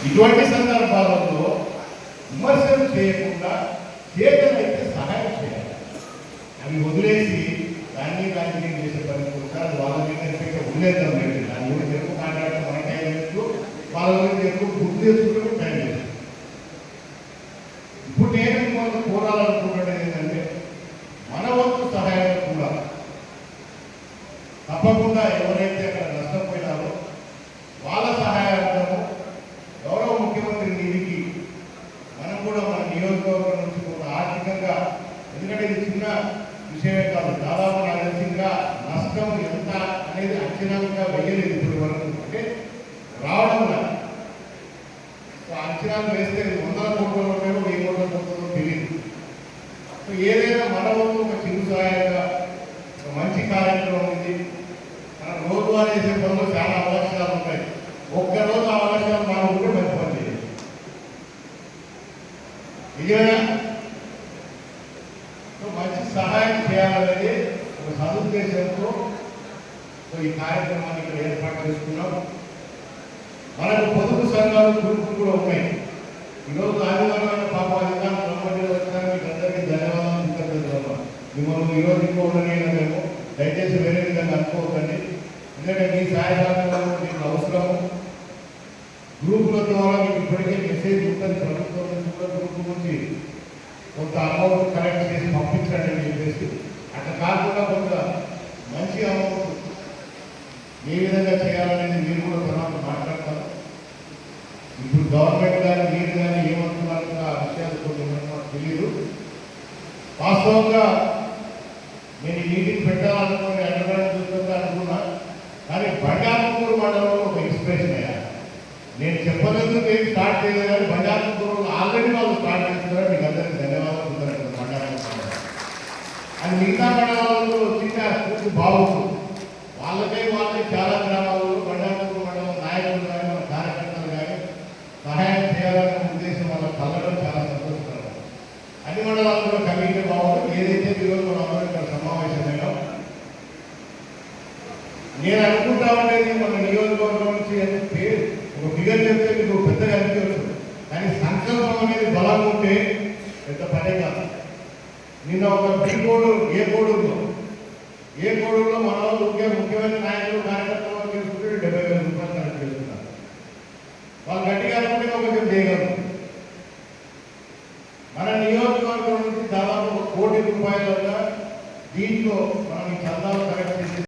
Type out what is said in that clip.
ఇటువంటి సందర్భాలలో విమర్శలు చేయకుండా చేతనైతే సహాయం చేయాలి. అవి వదిలేసి దాన్ని రాజకీయం చేసే పని కూడా అది వాళ్ళ మీద ఉండేద్దాం లేదు దాని గురించి ఎక్కువ మాట్లాడటం మన టైం లేదు వాళ్ళ గురించి ఎక్కువ గుర్తు చేసుకుంటే టైం లేదు. ఇప్పుడు నేను మిమ్మల్ని కోరాలనుకుంటున్నది ఏంటంటే మన వంతు సహాయం కూడా తప్పకుండా ఎవరైతే అక్కడ నష్టపోయినారో వాళ్ళ సహాయార్థము గౌరవ ముఖ్యమంత్రి నిధికి మనం కూడా మన నియోజకవర్గం నుంచి కొంత ఆర్థికంగా ఎందుకంటే ఇది చిన్న విషయమే కాదు దాదాపు నాకు తెలిసి ఇంకా నష్టం ఎంత అనేది అంచనాలుగా వేయలేదు ఇప్పుడు వరకు. అంటే రావడం సో అంచనాలు వేస్తే వందల కోట్ల రూపాయలు వెయ్యి కోట్ల కోట్లలో తెలియదు. సో ఏదైనా మన ఒక చిరు సహాయంగా మంచి కార్యక్రమం ఇది మనం రోజువారీ చేసే పనులు చాలా అవకాశాలు ఉంటాయి. ఒక్కరోజు అవకాశాలు మనం కూడా మంచి పని చేయాలి నిజమేనా మంచి సహాయం చేయాలనేది ఒక సదుద్దేశంతో ఈ కార్యక్రమాన్ని ఇక్కడ ఏర్పాటు చేసుకున్నాం. మనకు పొదుపు సంఘాలు గ్రూపులు కూడా ఉన్నాయి. ఈరోజు ఆదివారం పాప అధికారం బ్రహ్మణ్యం మీకు అందరికీ ధన్యవాదాలు కృతజ్ఞతలు మిమ్మల్ని ఈరోజు ఇంకో ఉండలేము దయచేసి వేరే విధంగా అనుకోకండి. ఎందుకంటే మీ సహాయ మీకు అవసరము. గ్రూపుల ద్వారా మీకు ఇప్పటికే మెసేజ్ ఉంటుంది ప్రభుత్వం నుంచి కూడా గ్రూప్ నుంచి కొంత అమౌంట్ కలెక్ట్ చేసి పంపించండి అని చెప్పేసి. అట్లా కాకుండా కొంత మంచి అమౌంట్ ఏ విధంగా చేయాలనేది మీరు కూడా తర్వాత మాట్లాడతారు. ఇప్పుడు గవర్నమెంట్ కానీ మీరు కానీ ఏమంటున్నారు ఆ విషయాలు కొన్ని తెలియదు. వాస్తవంగా నేను ఈ మీటింగ్ పెట్టాలనుకుని నేను చెప్పలేదు నేను స్టార్ట్ చేయలేదు కానీ బండారపూర్ ఆల్రెడీ వాళ్ళు స్టార్ట్ చేస్తున్నారు. మీకు అందరికీ ధన్యవాదాలు. చెప్తాను బండారపూర్ అది మిగతా మండలాల్లో చిన్న పూర్తి బాగుంటుంది వాళ్ళకే వాళ్ళకి చాలా గ్రామాలలో బండారపూర్ మండలం నాయకులు కానీ మన కార్యకర్తలు కానీ సహాయం చేయాలనే ఉద్దేశం వాళ్ళ కలగడం చాలా సంతోషకరం. అన్ని మండలాల్లో కమిటీ బాగుంటుంది ఏదైతే ఈరోజు మనం అందరూ ఇక్కడ సమావేశమైనాం నేను అనుకుంటా ఉండేది మన నియోజకవర్గం నుంచి పేరు ఒక ఫిగర్ చెప్తే మీద బలం ఉంటే పెద్ద పనే కాదు. నిన్న ఒక బి బోర్డు ఏ బోర్డు ఉందో ఏ బోర్డులో మన ముఖ్య ముఖ్యమైన నాయకులు కార్యకర్తలు తీసుకుంటే డెబ్బై వేల రూపాయలు కరెక్ట్ చేస్తున్నారు వాళ్ళు గట్టిగా అనుకుంటే కొంచెం చేయగలరు మన నియోజకవర్గం నుంచి దాదాపు ఒక కోటి రూపాయల దీంట్లో మనం ఈ చందాలు కరెక్ట్ చేసి